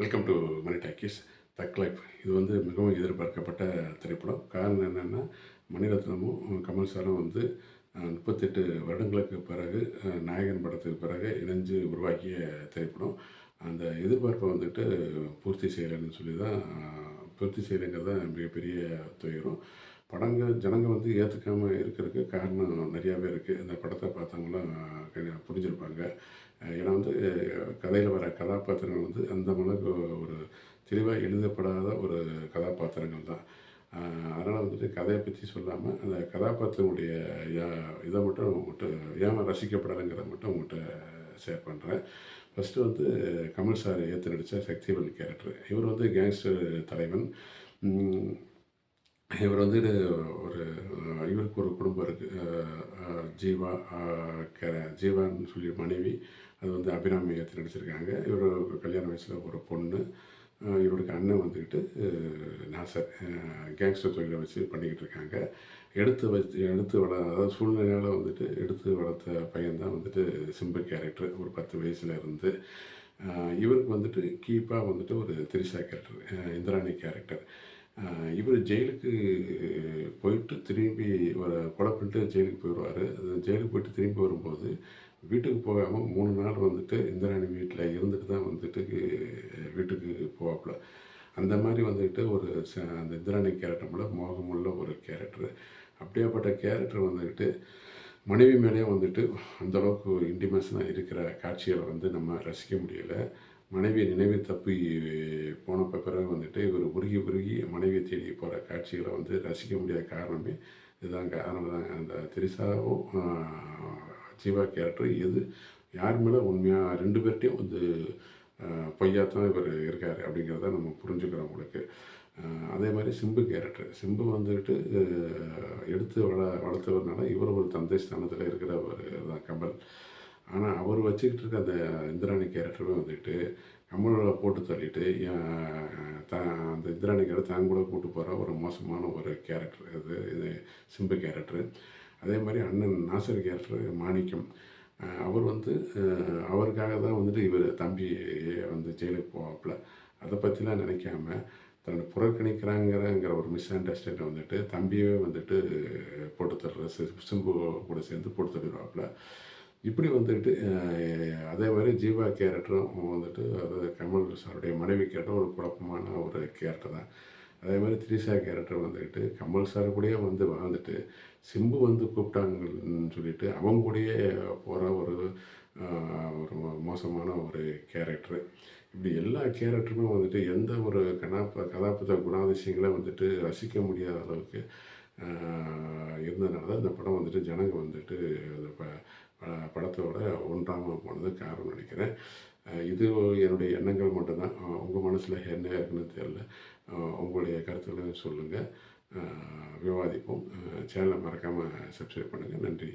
Welcome to Mani talkies thug life இது வந்து மிகவும் எதிர்பார்க்கப்பட்ட திரைப்படம். காரணம் என்னென்னா மணிரத்னமும் கமல் சாரும் வந்து முப்பத்தெட்டு வருடங்களுக்கு பிறகு நாயகன் படத்துக்கு பிறகு இணைஞ்சு உருவாக்கிய திரைப்படம். அந்த எதிர்பார்ப்பை வந்துட்டு பூர்த்தி செய்யலைன்னு சொல்லி தான் பூர்த்தி செய்யலைங்கிறது தான் மிகப்பெரிய துயரம். படங்கள் ஜனங்க வந்து ஏற்றுக்காமல் இருக்கிறதுக்கு காரணம் நிறையாவே இருக்குது இந்த படத்தை பார்த்தவங்களாம் புரிஞ்சிருப்பாங்க. ஏன்னா வந்து கதையில் வர கதாபாத்திரங்கள் வந்து அந்த அளவுக்கு ஒரு தெளிவாக எழுதப்படாத ஒரு கதாபாத்திரங்கள் தான். அதனால் வந்துட்டு கதையை பற்றி சொல்லாமல் அந்த கதாபாத்திரங்களுடைய யா- இதை மட்டும் உங்கள்கிட்ட ஏன் ரசிக்கப்படலைங்கிறத மட்டும் உங்கள்கிட்ட ஷேர் பண்ணுறேன் ஃபஸ்ட்டு வந்து கமல் சார் ஏற்று நடித்த சக்திவன் கேரக்டர். இவர் வந்து கேங்ஸ்டர் தலைவன். இவர் வந்து ஒரு இவருக்கு ஒரு குடும்பம் இருக்குது ஜீவா கே- ஜீவான்னு சொல்லி மனைவி. அது வந்து அபிராமி ஏற்று நடிச்சிருக்காங்க. இவர் கல்யாண வயசில் ஒரு பொண்ணு. இவருக்கு அண்ணன் வந்துக்கிட்டு நாசர் கேங்ஸ்டர் தொழிலை வச்சு பண்ணிக்கிட்டு இருக்காங்க. எடுத்து வச்சு எடுத்து வள அதாவது சூழ்நிலையால் வந்துட்டு எடுத்து வளர்த்த பையன்தான் வந்துட்டு சிம்பு கேரக்டர் ஒரு பத்து வயசில் இருந்து. இவருக்கு வந்துட்டு கீப்பாக வந்துட்டு ஒரு திரிஷா கேரக்டர் இந்திராணி கேரக்டர் இவர் ஜெயிலுக்கு போயிட்டு திரும்பி ஒரு கொலை பண்ணிட்டு ஜெயிலுக்கு போயிடுவார். ஜெயிலுக்கு போயிட்டு திரும்பி வரும்போது வீட்டுக்கு போகாமல் மூணு நாள் வந்துட்டு இந்திராணி வீட்டில் இருந்துட்டு தான் வந்துட்டு வீட்டுக்கு போவாப்புல. அந்த மாதிரி வந்துக்கிட்டு ஒரு ச- அந்த இந்திராணி கேரக்டர்ல மோகமுள்ள ஒரு கேரக்டர் அப்படியாப்பட்ட கேரக்டர் வந்துக்கிட்டு மனைவி மேலேயே வந்துட்டு அந்த அளவுக்கு இன்டிமேஷனாக இருக்கிற காட்சிகளை வந்து நம்ம ரசிக்க முடியலை. மனைவி நினைவு தப்பி போன பிறகு வந்துட்டு இவர் உருகி உருகி மனைவியை தேடி போகிற காட்சிகளை வந்து ரசிக்க முடியாத காரணமே இதுதான் காரணம். தான் அந்த திரிசாவும் ஜீவா கேரக்டர் எது? யார் மேலே உண்மையாக ரெண்டு பேர்கிட்டையும் வந்து ஆஹ், பொய்யா தான் இவர் இருக்கார் அப்படிங்கிறத நம்ம புரிஞ்சுக்கிறோம் உங்களுக்கு. அதே மாதிரி சிம்பு கேரக்டர். சிம்பு வந்துட்டு எடுத்து வள வளர்த்தவர்னால இவர் ஒரு தந்தை ஸ்தானத்தில் இருக்கிற ஒரு தான். ஆனால் அவர் வச்சுக்கிட்டு இருக்க அந்த இந்திராணி கேரக்டரும் வந்துட்டு நம்மளோட போட்டு தள்ளிட்டு தான் அந்த இந்திராணி கேரக்டர் தான் கூட கூட்டு போகிற ஒரு மோசமான ஒரு கேரக்டர். இது இது சிம்பு கேரக்டர். அதே மாதிரி அண்ணன் நாசர் கேரக்டர் மாணிக்கம். அவர் வந்து அவருக்காக தான் வந்துட்டு இவர் தம்பி வந்து ஜெயிலுக்கு போவாப்புல. அதை பற்றிலாம் நினைக்காம தன்னை புறக்கணிக்கிறாங்கிறங்கிற ஒரு மிஸ் அண்டர்ஸ்டாண்டை வந்துட்டு தம்பியே வந்துட்டு போட்டு தர்ற சிம்பு கூட சேர்ந்து போட்டு தருவாப்புல இப்படி வந்துட்டு அதே மாதிரி ஜீவா கேரக்டரும் வந்துட்டு அதாவது கமல் சாருடைய மனைவி கேரக்டர் ஒரு குழப்பமான ஒரு கேரக்டர் தான். அதே மாதிரி த்ரிஷா கேரக்டர் வந்துக்கிட்டு கமல் சார் கூடயே வந்து வாழ்ந்துட்டு சிம்பு வந்து கூப்பிட்டாங்கன்னு சொல்லிட்டு அவங்க கூடயே போகிற ஒரு ஒரு மோசமான ஒரு கேரக்டரு. இப்படி எல்லா கேரக்டருமே வந்துட்டு எந்த ஒரு கதாப கதாபாத்திர குணாதிசயங்களை வந்துட்டு ரசிக்க முடியாத அளவுக்கு இருந்ததுனால தான் இந்த படம் வந்துட்டு ஜனங்க வந்துட்டு அந்த ப- படத்தோட ஒன்றாமல் போனது காரணம் நினைக்கிறேன். இது என்னுடைய எண்ணங்கள் மட்டும்தான். உங்கள் மனசில் என்ன இருக்குன்னு தெரில உங்களுடைய கருத்துக்களை சொல்லுங்கள் விவாதிப்போம். சேனலை மறக்காமல் சப்ஸ்கிரைப் பண்ணுங்கள் நன்றி.